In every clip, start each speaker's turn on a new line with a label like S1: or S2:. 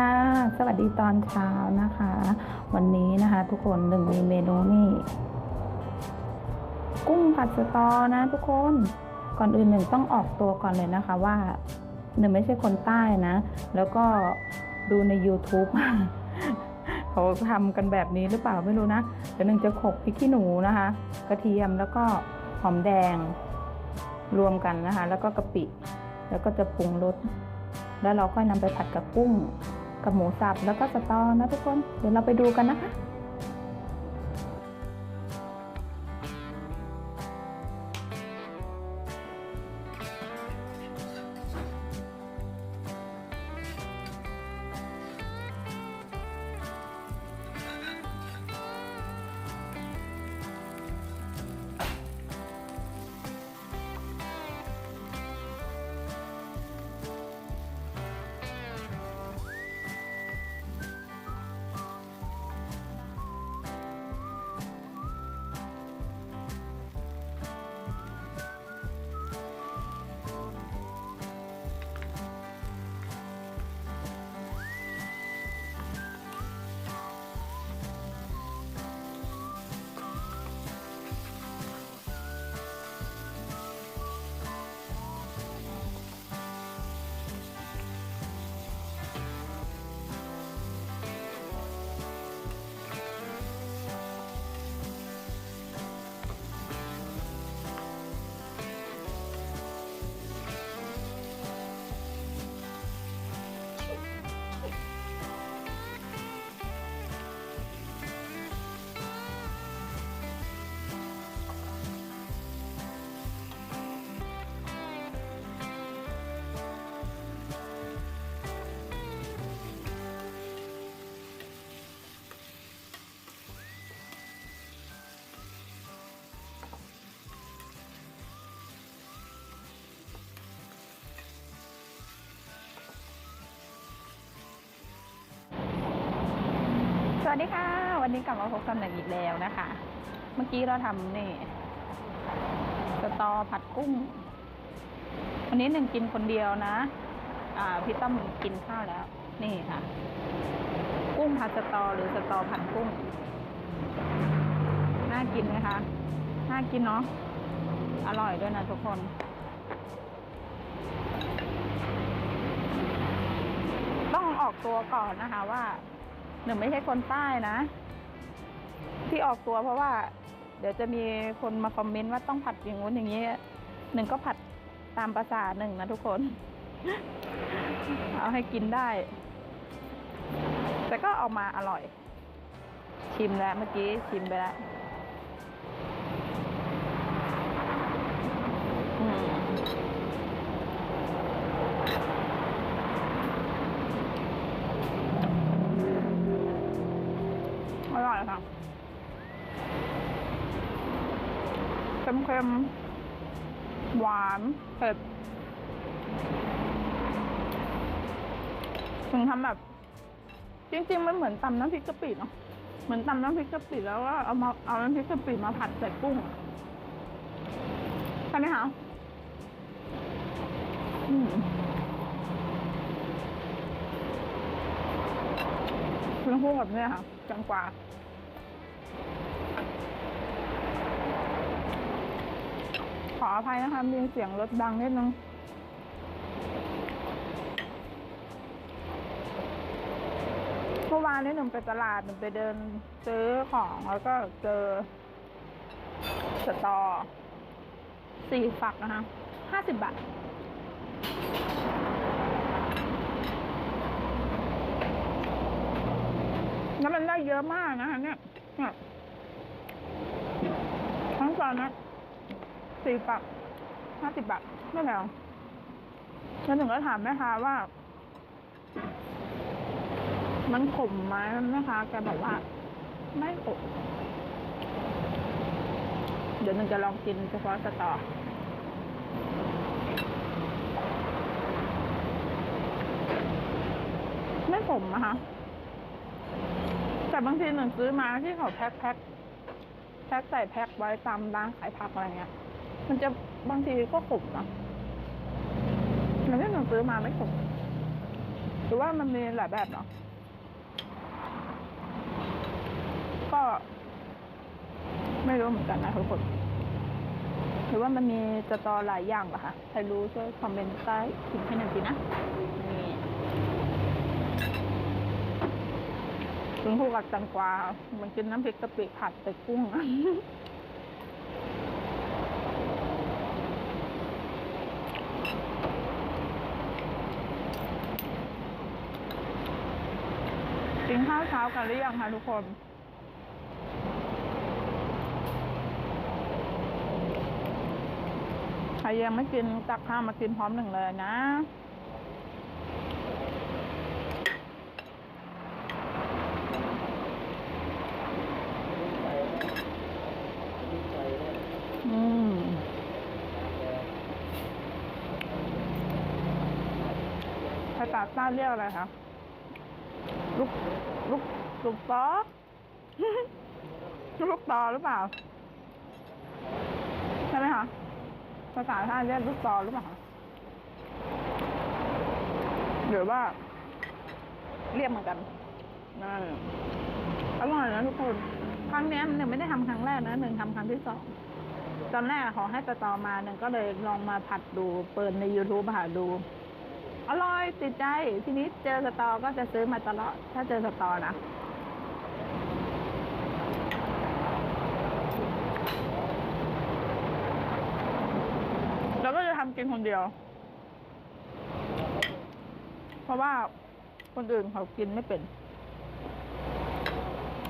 S1: ค่ะ สวัสดีตอนเช้านะคะ วันนี้นะคะ ทุกคนหนึ่งมีเมนูนี่ กุ้งผัดสตอนะทุกคน ก่อนอื่นหนึ่งต้องออกตัวก่อนเลยนะคะว่าหนึ่งไม่ใช่คนใต้นะ แล้วก็ดูใน YouTube เขาทำกันแบบนี้หรือเปล่าไม่รู้นะเดี๋ยวหนึ่งจะขกพริกขี้หนูนะคะ กระเทียมแล้วก็หอมแดงรวมกันนะคะ แล้วก็กะปิ แล้วก็จะปรุงรสแล้วเราค่อยนำไปผัดกับกุ้ง กับหมูสับแล้วก็สตอนะทุกคน เดี๋ยวเราไปดูกันนะคะ วัสดีค่ะ วันนี้กลับมาพบกันหนึ่งอีกแล้วนะคะ เมื่อกี้เราทำนี่สตอผัดกุ้ง วันนี้หนึ่งกินคนเดียวนะ อ่าพี่ต้อมกินข้าวแล้ว นี่ค่ะ กุ้งผัดสตอหรือสตอผัดกุ้ง น่ากินไหมคะ น่ากินเนาะ อร่อยด้วยนะทุกคนต้องออกตัวก่อนนะคะว่า หนึ่งไม่ใช่คนใต้นะ ที่ออกตัวเพราะว่า เดี๋ยวจะมีคนมาคอมเมนต์ว่าต้องผัดอย่างงู้นอย่างนี้หนึ่งก็ผัดตามภาษาหนึ่งนะทุกคน เอาให้กินได้ แต่ก็ออกมาอร่อย ชิมแล้วเมื่อกี้ชิมไปแล้วอืม อร่อยค่ะ เค็ม หวานเผ็ดถึงทำแบบ จริงๆ มันเหมือนตำน้ำพริกกะปิเนาะเหมือนตำน้ำพริกกะปิแล้วก็เอามาเอาน้ำพริกกะปิมาผัดใส่กุ้งใช่ไหมคะอืมเป็นพวกแบบเนี้ยค่ะจังกว่า ขออภัยนะคะ มีเสียงรถดังนิดนึงเมื่อวานนี้หนุ่มไปตลาดหนุ่มไปเดินซื้อของแล้วก็เจอสตอสี่ฝักนะคะห้าสิบบาทแล้วมันได้เยอะมากนะคะเนี่ยเนี่ยทั้งตอนนะ สี่ฝักห้าสิบบาทไม่แพงแล้วหนึ่งก็ถามแม่ค้าว่า มันขมไหมแม่ค้าแกบอกว่า ไม่ขมเดี๋ยวหนึ่งจะลองกินเฉพาะสตอไม่ขมนะคะแต่บางทีหนึ่งซื้อมาที่เขาแพ็คแพ็คแพ็คใส่แพ็คไว้ตามร้านขายผักอะไรเงี้ย มันจะบางทีก็ขมนะแต่ที่หนึ่งซื้อมาไม่ขมรือว่ามันมีหลายแบบเนาะก็ ไม่รู้เหมือนกันนะทุกคนหรือว่ามันมีสตอหลายอย่างเหรอคะใครรู้ช่วยคอมเมนต์ใต้คลิปให้หน่อยสินะนี่ถึงคู่กับแตังกวามันกินน้ำพริกกะปิผัดแต่กุ้งอะ กินข้าว เช้ากันหรือยังคะทุกคน ใครยังไม่กินตักข้าวมากินพร้อมหนึ่งเลยนะอืมภาษาใต้เรียกอะไรคะ ลูกลูกลูกตอลูกตอหรือเปล่า ใช่ไหมคะภาษาใต้เรียกลูกตอหรือเปล่าคะหรือว่า เรียกเหมือนกันนั่นอร่อยนะทุกคนครั้งเนี้ยหนึ่งไม่ได้ทำครั้งแรกนะหนึ่งทำครั้งที่สองตอนแรกขอให้สตอมาหนึ่งก็เลยลองมาผัดดู เปิดใน YouTube หาดู อร่อยติดใจ ทีนี้เจอสตอก็จะซื้อมาตลอด ถ้าเจอสตอนะแล้วก็จะทำกินคนเดียว เพราะว่าคนอื่นเขากินไม่เป็น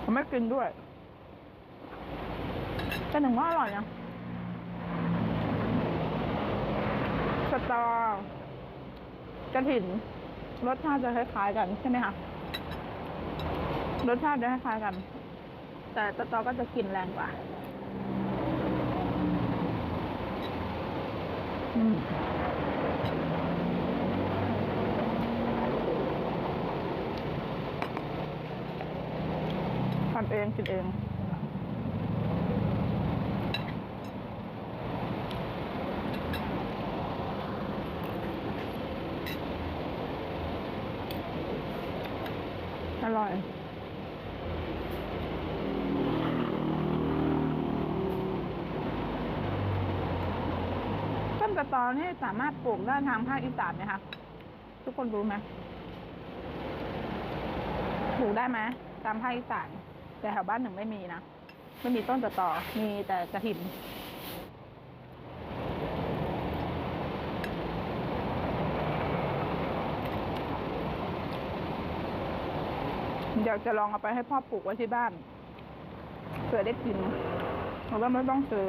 S1: เขาไม่กินด้วยแต่หนึ่งว่าอร่อยนะสตอ กระถิ่นรสชาติจะคล้ายๆกันใช่ไหมคะรสชาติจะคล้ายๆกัน แต่สตอก็จะกลิ่นแรงกว่าอืมทำเองกินเอง อร่อย ต้นกระตอนี่สามารถปลูกได้ทางภาคอีสานไหมคะทุกคนรู้ไหมปลูกได้ไหมตามภาคอีสานแต่แถวบ้านหนึ่งไม่มีนะไม่มีต้นกระตอมีแต่กระถิ่นเดี๋ยวจะลองเอาไปให้พ่อปลูกไว้ที่บ้านเผื่อได้กินเพราะว่าไม่ต้องซื้อ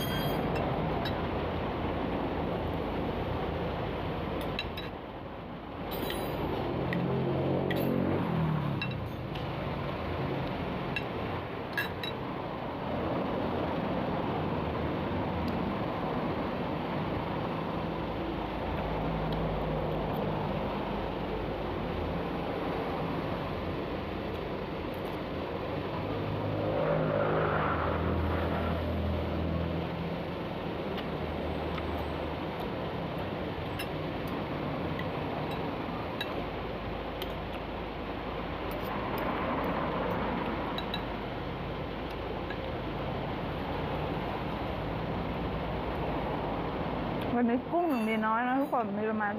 S1: มีน้อยนะทุกคนมีประมาณ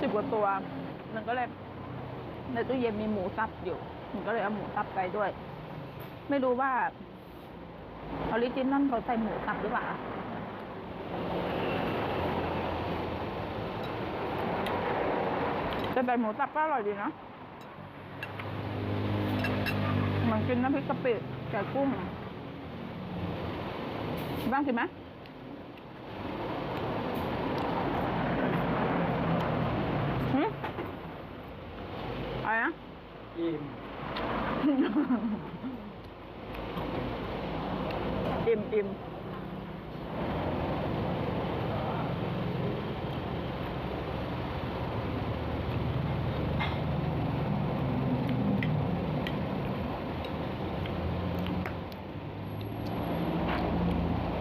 S1: สิบกว่าตัว มันก็เลยในตู้เย็นมีหมูสับอยู่ มันก็เลยเอาหมูสับไปด้วย ไม่รู้ว่าออริจินอลเขาใส่หมูสับหรือเปล่าจะใส่หมูสับก็อร่อยดีนะเหมือนกินน้ำพริกกะปิแก่กุ้งบ้างสิไหม หืมอะไรนะ
S2: อิ่ม
S1: อิ่มอิ่ม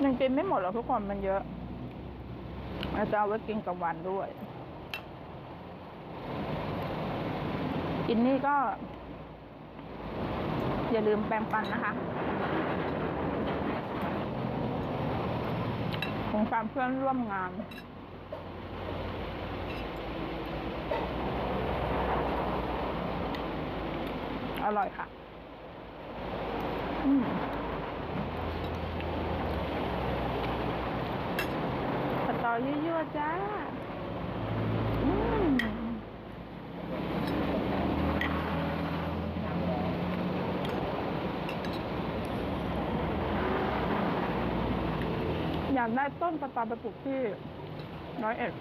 S1: ยังกินไม่หมดหรอกทุกคนมันเยอะเราจะเอาไว้กินกับหวานด้วย กินนี่ก็ อย่าลืมแปรงฟันนะคะสงสารเพื่อนร่วมงานอร่อยค่ะ อืมสตอยั่วๆจ้า อืม อยากได้ต้นสตอไปปลูกที่ร้อยเอ็ด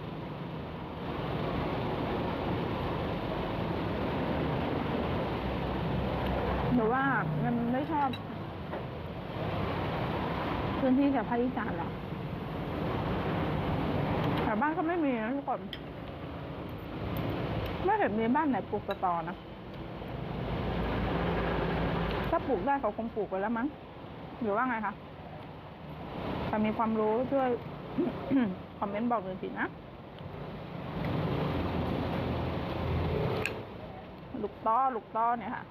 S1: หรือว่ามันไม่ชอบพื้นที่แถวภาคอีสานหรอแถวบ้านก็ไม่มีนะทุกคนไม่เห็นมีบ้านไหนปลูกสตอนะถ้าปลูกได้เขาคงปลูกไปแล้วมั้งหรือว่าไงคะามีความรู้ช่วยคอมเมนต์บอกหน่อยสินะลูกต้อลูกต้อเนี่ยค่ะ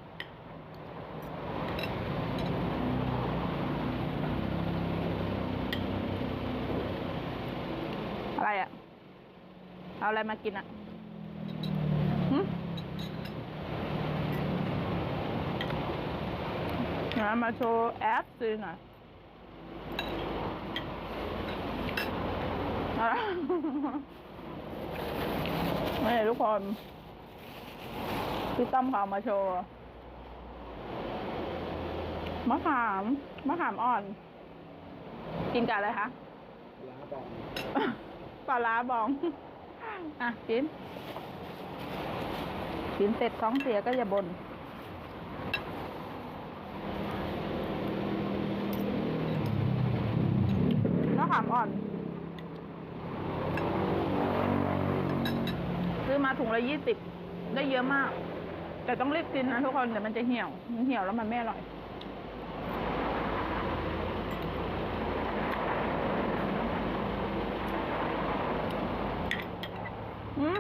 S1: อะไรอะ่ะ เอาอะไรมากินอะ่ะหึเดี๋ยวมาโชว์แอปซื้อหน่อยเอาละ นี่ทุกคนพี่ต้อมเขาเอามาโชว์มะขามมะขามอ่อน กินกับอะไรคะ
S2: ล้าบอก
S1: ปลาร้าบองอะกินกินเสร็จท้องเสียก็อย่าบน่นมะขามอ่อน ซื้อมาถุงละยี่สิบได้เยอะมาก แต่ต้องรีบกินนะทุกคนเดี๋ยวมันจะเหี่ยว มันเหี่ยวแล้วมันไม่อร่อยอืม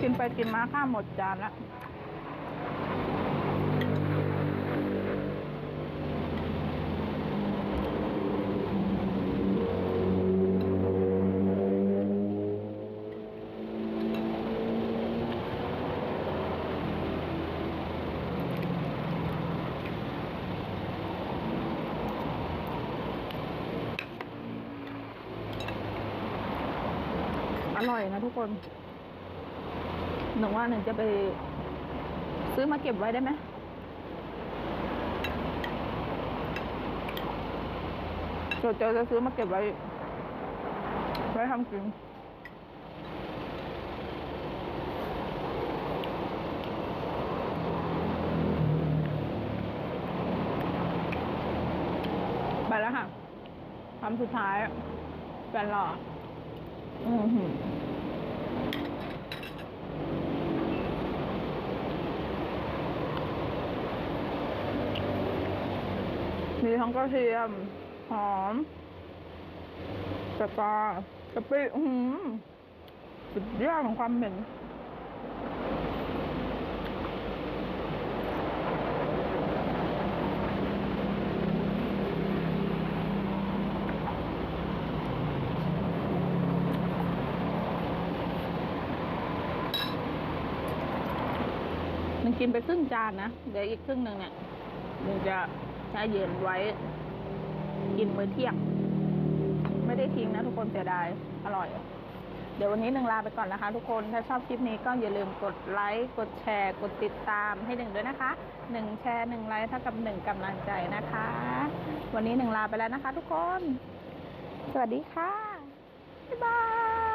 S1: กินไปกินมาข้ามหมดจานละ ร่อยนะทุกคนหนึ่งว่าหนึ่งจะไป ซื้อมาเก็บไว้ได้ไหมเดี๋ยวเจจะซื้อมาเก็บไว้ ไว้ทำกินไปแล้วค่ะคำสุดท้ายแฟนหล่ออือหือ มีทั้งกระเทียม หอมกระปากะปิอื้อหือสุดยอดของความเหม็นมันกินไปครึ่งจานนะ เดี๋ยวอีกครึ่งหนึ่งเนี่ยมันจะ แช่เย็นไว้ กินมื้อเที่ยง ไม่ได้ทิ้งนะทุกคนเสียดาย อร่อย เดี๋ยววันนี้หนึ่งลาไปก่อนนะคะ ทุกคน ถ้าชอบคลิปนี้ก็อย่าลืมกดไลค์ กดแชร์ กดติดตามให้หนึ่งด้วยนะคะหนึ่งแชร์หนึ่งไลค์เท่ากับหนึ่งกำลังใจนะคะ วันนี้หนึ่งลาไปแล้วนะคะ ทุกคน สวัสดีค่ะบ๊ายบาย